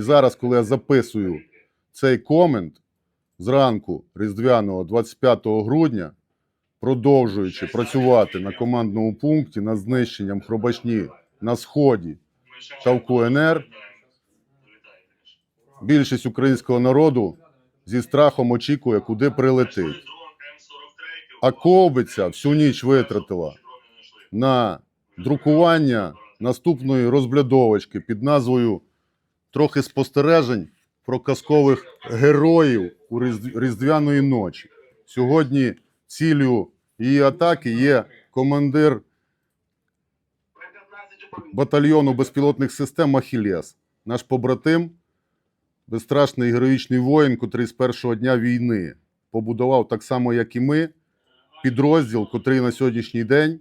І зараз, коли я записую цей комент зранку різдвяного 25 грудня, продовжуючи працювати на командному пункті над знищенням хробачні на сході та в КНР, більшість українського народу зі страхом очікує, куди прилетить. А Ковбиця всю ніч витратила на друкування наступної розблядовочки під назвою Трохи спостережень про казкових героїв у Різдвяної ночі. Сьогодні ціллю її атаки є командир батальйону безпілотних систем Ахілес, наш побратим, безстрашний героїчний воїн, котрий з першого дня війни побудував так само, як і ми, підрозділ, котрий на сьогоднішній день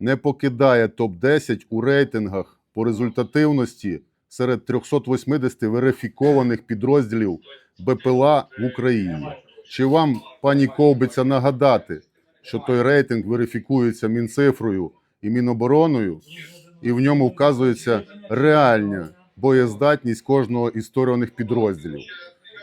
не покидає топ-10 у рейтингах по результативності серед 380 верифікованих підрозділів БПЛА в Україні. Чи вам, пані Ковбиця, нагадати, що той рейтинг верифікується Мінцифрою і Мінобороною, і в ньому вказується реальна боєздатність кожного із створюваних підрозділів?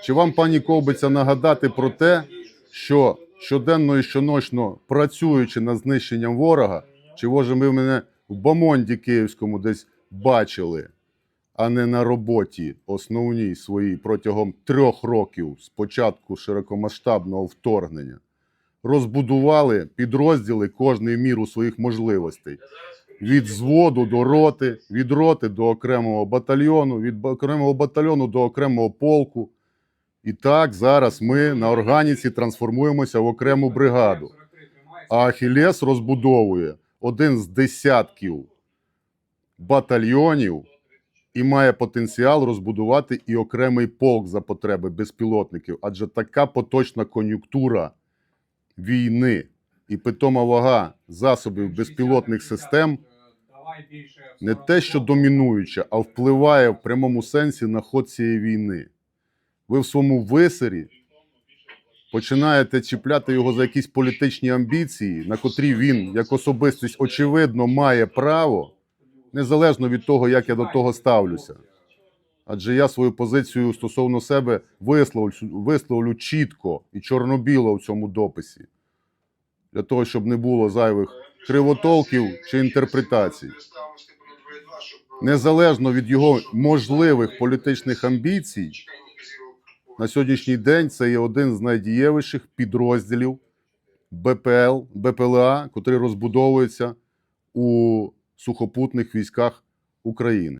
Чи вам, пані Ковбиця, нагадати про те, що щоденно і щоночно працюючи над знищенням ворога, чи може ми мене в Бамонді Київському десь бачили, а не на роботі основній своїй протягом трьох років з початку широкомасштабного вторгнення, розбудували підрозділи кожний в міру своїх можливостей. Від зводу до роти, від роти до окремого батальйону, від окремого батальйону до окремого полку. І так зараз ми на органіці трансформуємося в окрему бригаду. А Ахілес розбудовує один з десятків батальйонів і має потенціал розбудувати і окремий полк за потреби безпілотників, адже така поточна кон'юнктура війни і питома вага засобів безпілотних систем не те, що домінуюча, а впливає в прямому сенсі на ход цієї війни. Ви в своєму висері починаєте чіпляти його за якісь політичні амбіції, на котрі він, як особистість, очевидно, має право, незалежно від того, як я до того ставлюся. Адже я свою позицію стосовно себе висловлю, висловлю чітко і чорно-біло в цьому дописі, для того, щоб не було зайвих кривотолків чи інтерпретацій. Незалежно від його можливих політичних амбіцій, на сьогоднішній день це є один з найдієвіших підрозділів БПЛ, БПЛА, котрий розбудовується у сухопутних військах України.